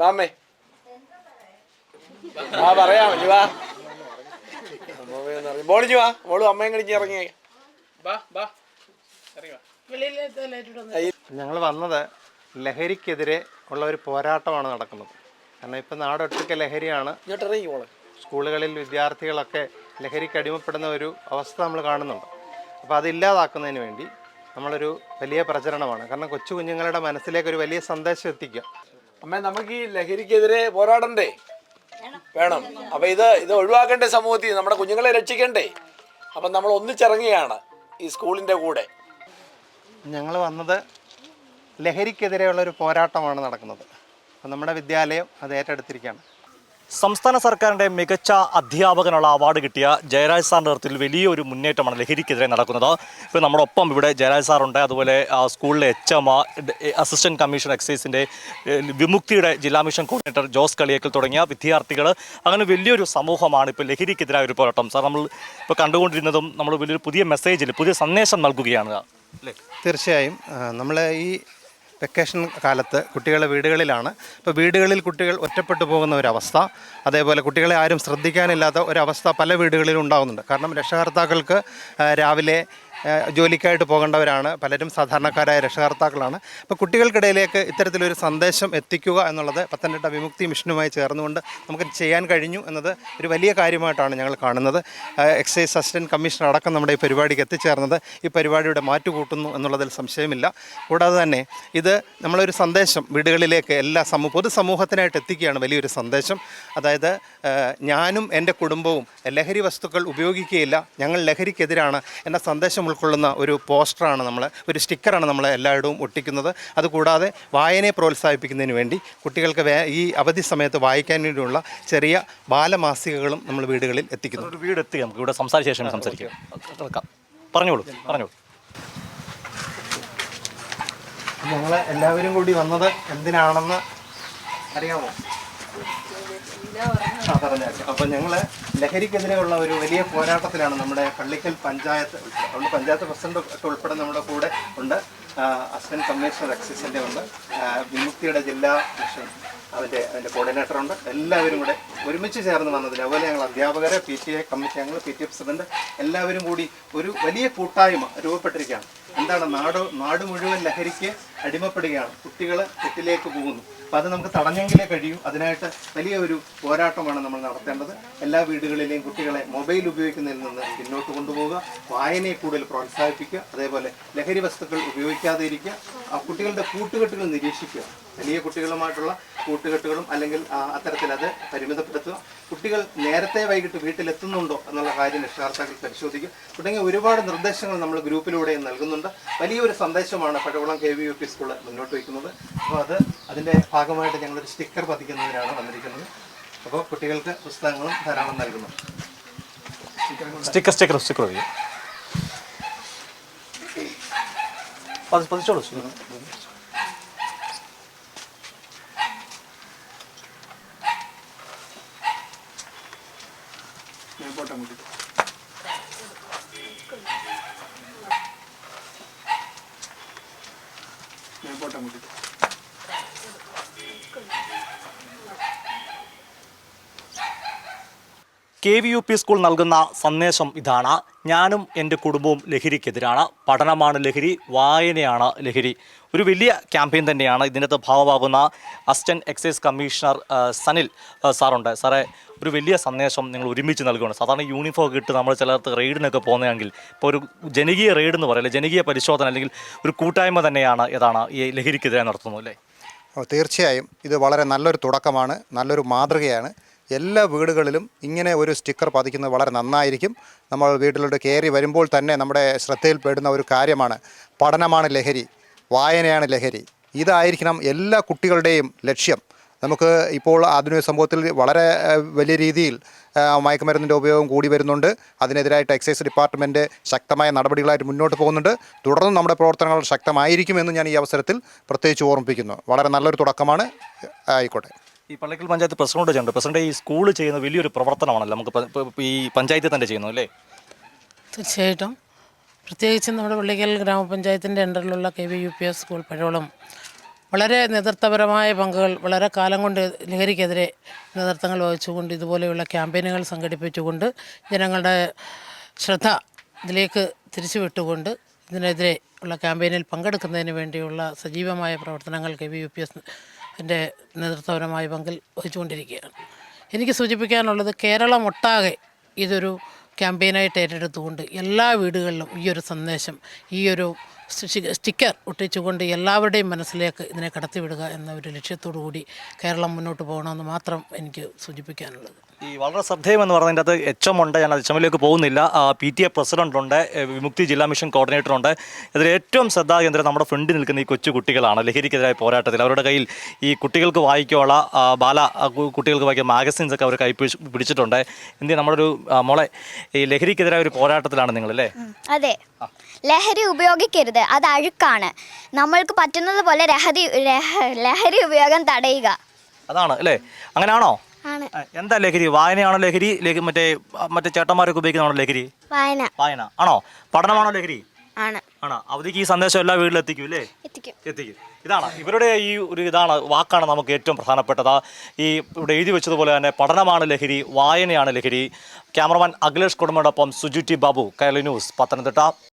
വാമ്മേ ആ പറയാം ഇനി വാ. മോളിഞ്ഞു വാ. മോൾ അമ്മയും കളിച്ച് ഇറങ്ങി ഞങ്ങൾ വന്നത് ലഹരിക്കെതിരെ ഉള്ള ഒരു പോരാട്ടമാണ് നടക്കുന്നത്. കാരണം ഇപ്പം നാടൊട്ടുക്കെ ലഹരിയാണ്. സ്കൂളുകളിൽ വിദ്യാർത്ഥികളൊക്കെ ലഹരിക്ക് അടിമപ്പെടുന്ന ഒരു അവസ്ഥ നമ്മൾ കാണുന്നുണ്ട്. അപ്പോൾ അതില്ലാതാക്കുന്നതിന് വേണ്ടി നമ്മളൊരു വലിയ പ്രചരണമാണ്. കാരണം കൊച്ചു കുഞ്ഞുങ്ങളുടെ മനസ്സിലേക്ക് ഒരു വലിയ സന്ദേശം എത്തിക്കുക. അമ്മ നമുക്ക് ഈ ലഹരിക്കെതിരെ പോരാടണ്ടേ? വേണം. അപ്പൊ ഇത് ഇത് ഒഴിവാക്കണ്ടേ സമൂഹത്തിൽ നമ്മുടെ കുഞ്ഞുങ്ങളെ രക്ഷിക്കണ്ടേ? അപ്പൊ നമ്മൾ ഒന്നിച്ചിറങ്ങിയാണ് ഈ സ്കൂളിന്റെ കൂടെ. ഞങ്ങൾ വന്നത് ലഹരിക്കെതിരെയുള്ള ഒരു പോരാട്ടമാണ് നടക്കുന്നത്. അപ്പം നമ്മുടെ വിദ്യാലയം അത് ഏറ്റെടുത്തിരിക്കുകയാണ്. സംസ്ഥാന സർക്കാരിന്റെ മികച്ച അധ്യാപകനുള്ള അവാർഡ് കിട്ടിയ ജയരാജ് സാറിന്റെ നേതൃത്വത്തിൽ വലിയൊരു മുന്നേറ്റമാണ് ലഹരിക്കെതിരെ നടക്കുന്നത്. ഇപ്പോൾ നമ്മുടെ ഒപ്പം ഇവിടെ ജയരാജ് സാറുണ്ട്. അതുപോലെ സ്കൂളിലെ എച്ച് എം അസിസ്റ്റന്റ് കമ്മീഷൻ എക്സൈസിന്റെ വിമുക്തിയുടെ ജില്ലാ മിഷൻ കോർഡിനേറ്റർ ജോസ് കളിയേക്കൽ തുടങ്ങിയ വിദ്യാർത്ഥികൾ അങ്ങനെ വലിയൊരു സമൂഹമാണ് ഇപ്പോൾ ലഹരിക്കെതിരായ ഒരു പോരാട്ടം. സാർ നമ്മൾ ഇപ്പോൾ കണ്ടുകൊണ്ടിരുന്നതും നമ്മൾ വലിയൊരു പുതിയ മെസ്സേജിൽ പുതിയ സന്ദേശം നൽകുകയാണ്. അല്ലേ? തീർച്ചയായും. നമ്മളെ ഈ വെക്കേഷൻ കാലത്ത് കുട്ടികളെ വീടുകളിലാണ്. ഇപ്പോൾ വീടുകളിൽ കുട്ടികൾ ഒറ്റപ്പെട്ടു പോകുന്ന ഒരവസ്ഥ. അതേപോലെ കുട്ടികളെ ആരും ശ്രദ്ധിക്കാനില്ലാത്ത ഒരവസ്ഥ പല വീടുകളിലും ഉണ്ടാകുന്നുണ്ട് കാരണം രക്ഷകർത്താക്കൾക്ക് രാവിലെ ജോലിക്കായിട്ട് പോകേണ്ടവരാണ്. പലരും സാധാരണക്കാരായ രക്ഷകർത്താക്കളാണ്. അപ്പോൾ കുട്ടികൾക്കിടയിലേക്ക് ഇത്തരത്തിലൊരു സന്ദേശം എത്തിക്കുക എന്നുള്ളത് പത്തനംതിട്ട വിമുക്തി മിഷനുമായി ചേർന്നുകൊണ്ട് നമുക്ക് ചെയ്യാൻ കഴിഞ്ഞു എന്നത് ഒരു വലിയ കാര്യമായിട്ടാണ് ഞങ്ങൾ കാണുന്നത്. എക്സൈസ് അസിസ്റ്റന്റ് കമ്മീഷണർ അടക്കം നമ്മുടെ ഈ പരിപാടിക്ക് എത്തിച്ചേർന്നത് ഈ പരിപാടിയുടെ മാറ്റുകൂട്ടുന്നു എന്നുള്ളതിൽ സംശയമില്ല. കൂടാതെ തന്നെ ഇത് നമ്മളൊരു സന്ദേശം വീടുകളിലേക്ക് എല്ലാ സമൂഹ പൊതുസമൂഹത്തിനായിട്ട് എത്തിക്കുകയാണ് വലിയൊരു സന്ദേശം. അതായത് ഞാനും എന്റെ കുടുംബവും ലഹരി വസ്തുക്കൾ ഉപയോഗിക്കുകയില്ല. ഞങ്ങൾ ലഹരിക്കെതിരാണ് എന്ന സന്ദേശം ഉൾക്കൊള്ളുന്ന ഒരു പോസ്റ്ററാണ് നമ്മൾ ഒരു സ്റ്റിക്കറാണ് നമ്മൾ എല്ലായിടവും ഒട്ടിക്കുന്നത്. അതുകൂടാതെ വായനയെ പ്രോത്സാഹിപ്പിക്കുന്നതിന് വേണ്ടി കുട്ടികൾക്ക് വേ ഈ അവധി സമയത്ത് വായിക്കാൻ വേണ്ടിയുള്ള ചെറിയ ബാലമാസികകളും നമ്മൾ വീടുകളിൽ എത്തിക്കുന്നു. ഒരു വീട് എത്തി നമുക്ക് ഇവിടെ സംസാരിച്ച ശേഷം സംസാരിക്കാം. പറഞ്ഞോളൂ പറഞ്ഞോളൂ. ഞങ്ങൾ എല്ലാവരും കൂടി വന്നത് എന്തിനാണെന്ന് അറിയാമോ? ആ പറഞ്ഞേക്കാം അപ്പം ഞങ്ങൾ ലഹരിക്കെതിരെയുള്ള ഒരു വലിയ പോരാട്ടത്തിലാണ് നമ്മുടെ പള്ളിക്കൽ പഞ്ചായത്ത് അവിടെ പഞ്ചായത്ത് പ്രസിഡന്റ് ഉൾപ്പെടെ നമ്മുടെ കൂടെ ഉണ്ട്. അസിസ്റ്റന്റ് കമ്മീഷണർ എക്സൈസിന്റെ ഉണ്ട്. വിമുക്തിയുടെ ജില്ലാ മിഷൻ അതിന്റെ കോർഡിനേറ്റർ ഉണ്ട്. എല്ലാവരും കൂടെ ഒരുമിച്ച് ചേർന്ന് വന്നതിന് അതുപോലെ ഞങ്ങൾ അധ്യാപകരെ പി ടി എ കമ്മിറ്റി ഞങ്ങൾ പി ടി എ പ്രസിഡന്റ് എല്ലാവരും കൂടി ഒരു വലിയ കൂട്ടായ്മ രൂപപ്പെട്ടിരിക്കുകയാണ്. എന്താണ് നാട് നാട് മുഴുവൻ ലഹരിക്ക് അടിമപ്പെടുകയാണ്. കുട്ടികൾ തെറ്റിലേക്ക് പോകുന്നു. അപ്പം അത് നമുക്ക് തടഞ്ഞെങ്കിലേ കഴിയൂ. അതിനായിട്ട് വലിയ ഒരു പോരാട്ടമാണ് നമ്മൾ നടത്തേണ്ടത്. എല്ലാ വീടുകളിലെയും കുട്ടികളെ മൊബൈൽ ഉപയോഗിക്കുന്നതിൽ നിന്ന് പിന്നോട്ട് കൊണ്ടുപോവുക വായനയെ കൂടുതൽ പ്രോത്സാഹിപ്പിക്കുക അതേപോലെ ലഹരി വസ്തുക്കൾ ഉപയോഗിക്കാതെ ഇരിക്കുക ആ കുട്ടികളുടെ കൂട്ടുകെട്ടുകൾ നിരീക്ഷിക്കുക. വലിയ കുട്ടികളുമായിട്ടുള്ള കൂട്ടുകെട്ടുകളും അല്ലെങ്കിൽ അത്തരത്തിൽ അത് പരിമിതപ്പെടുത്തുക. കുട്ടികൾ നേരത്തെ വൈകിട്ട് വീട്ടിലെത്തുന്നുണ്ടോ എന്നുള്ള കാര്യം രക്ഷകർത്താക്കൾ പരിശോധിക്കും. തുടങ്ങിയ ഒരുപാട് നിർദ്ദേശങ്ങൾ നമ്മൾ ഗ്രൂപ്പിലൂടെ നൽകുന്നുണ്ട്. വലിയൊരു സന്ദേശമാണ് Pazhavalam K V U P school മുന്നോട്ട് വയ്ക്കുന്നത്. അപ്പോൾ അത് അതിന്റെ ഭാഗമായിട്ട് ഞങ്ങളൊരു സ്റ്റിക്കർ പതിക്കുന്നതിനാണ് വന്നിരിക്കുന്നത്. അപ്പോൾ കുട്ടികൾക്ക് പുസ്തകങ്ങളും ധാരാളം നൽകുന്നു. സ്റ്റിക്കർ സ്റ്റിക്കർ സ്റ്റിക്കർ മതി музыки. K V U P school നൽകുന്ന സന്ദേശം ഇതാണ്. ഞാനും എന്റെ കുടുംബവും ലഹരിക്കെതിരാണ്. പഠനമാണ് ലഹരി വായനയാണ് ലഹരി. ഒരു വലിയ ക്യാമ്പയിൻ തന്നെയാണ് ഇതിനകത്ത് ഭാഗമാകുന്ന അസിസ്റ്റന്റ് എക്സൈസ് കമ്മീഷണർ സനിൽ സാറുണ്ട്. സാറേ ഒരു വലിയ സന്ദേശം നിങ്ങൾ ഒരുമിച്ച് നൽകുകയാണ്. സാധാരണ യൂണിഫോം ഇട്ട് നമ്മൾ ചിലർക്ക് റെയ്ഡിനൊക്കെ പോകുന്നതെങ്കിൽ ഇപ്പോൾ ഒരു ജനകീയ റെയ്ഡ് എന്ന് പറയില്ല ജനകീയ പരിശോധന അല്ലെങ്കിൽ ഒരു കൂട്ടായ്മ തന്നെയാണ് ഏതാണ് ഈ ലഹരിക്കെതിരെ നടത്തുന്നത് അല്ലേ? തീർച്ചയായും. ഇത് വളരെ നല്ലൊരു തുടക്കമാണ് നല്ലൊരു മാതൃകയാണ്. എല്ലാ വീടുകളിലും ഇങ്ങനെ ഒരു സ്റ്റിക്കർ പതിക്കുന്നത് വളരെ നന്നായിരിക്കും. നമ്മൾ വീട്ടിലോട്ട് കയറി വരുമ്പോൾ തന്നെ നമ്മുടെ ശ്രദ്ധയിൽപ്പെടുന്ന ഒരു കാര്യമാണ്. പഠനമാണ് ലഹരി വായനയാണ് ലഹരി. ഇതായിരിക്കണം എല്ലാ കുട്ടികളുടെയും ലക്ഷ്യം. നമുക്ക് ഇപ്പോൾ ആധുനിക സമൂഹത്തിൽ വളരെ വലിയ രീതിയിൽ മയക്കുമരുന്നിന്റെ ഉപയോഗം കൂടി വരുന്നുണ്ട്. അതിനെതിരായിട്ട് എക്സൈസ് ഡിപ്പാർട്ട്മെന്റ് ശക്തമായ നടപടികളായിട്ട് മുന്നോട്ട് പോകുന്നുണ്ട്. തുടർന്നും നമ്മുടെ പ്രവർത്തനങ്ങൾ ശക്തമായിരിക്കുമെന്ന് ഞാൻ ഈ അവസരത്തിൽ പ്രത്യേകിച്ച് ഓർമ്മിപ്പിക്കുന്നു. വളരെ നല്ലൊരു തുടക്കമാണ്. ആയിക്കോട്ടെ. ഈ പള്ളിക്കൽ പഞ്ചായത്ത് പ്രസിഡന്റ് ചെയ്യുന്നുണ്ട്. പ്രസിഡന്റ് ഈ സ്കൂൾ ചെയ്യുന്ന വലിയൊരു പ്രവർത്തനമാണല്ലോ. നമുക്ക് ഈ പഞ്ചായത്തിൽ തന്നെ ചെയ്യുന്നു അല്ലേ? തീർച്ചയായിട്ടും. പ്രത്യേകിച്ച് നമ്മുടെ പള്ളിക്കൽ ഗ്രാമപഞ്ചായത്തിന്റെ അണ്ടറിലുള്ള K V U P S school Pazhavalam വളരെ നേതൃത്വപരമായ പങ്കുകൾ വളരെ കാലം കൊണ്ട് ലഹരിക്കെതിരെ നേതൃത്വങ്ങൾ വഹിച്ചുകൊണ്ട് ഇതുപോലെയുള്ള ക്യാമ്പയിനുകൾ സംഘടിപ്പിച്ചുകൊണ്ട് ജനങ്ങളുടെ ശ്രദ്ധ ഇതിലേക്ക് തിരിച്ചുവിട്ടുകൊണ്ട് ഇതിനെതിരെ ഉള്ള ക്യാമ്പയിനിൽ പങ്കെടുക്കുന്നതിന് വേണ്ടിയുള്ള സജീവമായ പ്രവർത്തനങ്ങൾ K V U P S എന്റെ നേതൃത്വപരമായ പങ്കിൽ വഹിച്ചുകൊണ്ടിരിക്കുകയാണ്. എനിക്ക് സൂചിപ്പിക്കാനുള്ളത് കേരളം ഒട്ടാകെ ഇതൊരു ക്യാമ്പയിനായിട്ട് ഏറ്റെടുത്തുകൊണ്ട് എല്ലാ വീടുകളിലും ഈ ഒരു സന്ദേശം ഈ ഒരു സ്റ്റിക്കർ ഒട്ടിച്ചുകൊണ്ട് എല്ലാവരുടെയും മനസ്സിലേക്ക് ഇതിനെ കടത്തിവിടുക എന്ന ഒരു ലക്ഷ്യത്തോടു കൂടി കേരളം മുന്നോട്ട് പോകണമെന്ന് മാത്രം എനിക്ക് സൂചിപ്പിക്കാനുള്ളത്. ഈ വളരെ ശ്രദ്ധേയം എന്ന് പറയുന്നതിന്റെ അത് എച്ച് എം ഉണ്ട് ഞാൻ എച്ച് എമ്മിലേക്ക് പോകുന്നില്ല പി ടി എ പ്രസിഡന്റ് ഉണ്ട് വിമുക്തി ജില്ലാ മിഷൻ കോർഡിനേറ്റർ ഉണ്ട് ഇതിൽ ഏറ്റവും ശ്രദ്ധാകേന്ദ്രം നമ്മുടെ ഫ്രണ്ടിൽ നിൽക്കുന്ന ഈ കൊച്ചു കുട്ടികളാണ്. ലഹരിക്കെതിരായ പോരാട്ടത്തിൽ അവരുടെ കയ്യിൽ ഈ കുട്ടികൾക്ക് വായിക്കാനുള്ള ബാല കുട്ടികൾക്ക് വായിക്കുന്ന മാഗസിൻസ് ഒക്കെ അവർ കൈ പിടിച്ചിട്ടുണ്ട്. ഇന്ത്യ നമ്മുടെ ഒരു മോളെ ഈ ലഹരിക്കെതിരായ ഒരു പോരാട്ടത്തിലാണ് നിങ്ങൾ അല്ലേ? അതെ. ലഹരി ഉപയോഗിക്കരുത് അത് അഴുക്കാണ്. നമ്മൾക്ക് പറ്റുന്നത് പോലെ ലഹരി ലഹ- ലഹരി ഉപയോഗം തടയുക. അതാണ് അല്ലേ? അങ്ങനെയാണോ ആണ്. എന്താ ലഹരി? വായനയാണോ ലഹരി? മറ്റേ മറ്റേ ചേട്ടന്മാരൊക്കെ ഉപയോഗിക്കുന്നതാണോ ലഹരി? വായന. വായന. ആണോ? പഠനമാണോ ലഹരി? ആണ്. ആണോ? അവധിക്ക് ഈ സന്ദേശം എല്ലാ വീട്ടിലും എത്തിക്കും അല്ലേ? എത്തിക്കും. എത്തിക്കും. ഇതാണ്. ഇവരുടെ ഈ ഒരു ഇതാണ് വാക്കാണ് നമുക്ക് ഏറ്റവും പ്രധാനപ്പെട്ടത്. ഈ ഇവിടെ എഴുതി വെച്ചതുപോലെ തന്നെ പഠനമാണ് ലഹരി വായനയാണ് ലഹരി. ക്യാമറമാൻ അഖിലേഷ് കുടുംബയോടൊപ്പം സുജുറ്റി ബാബു കേരള ന്യൂസ് പത്തനംതിട്ട.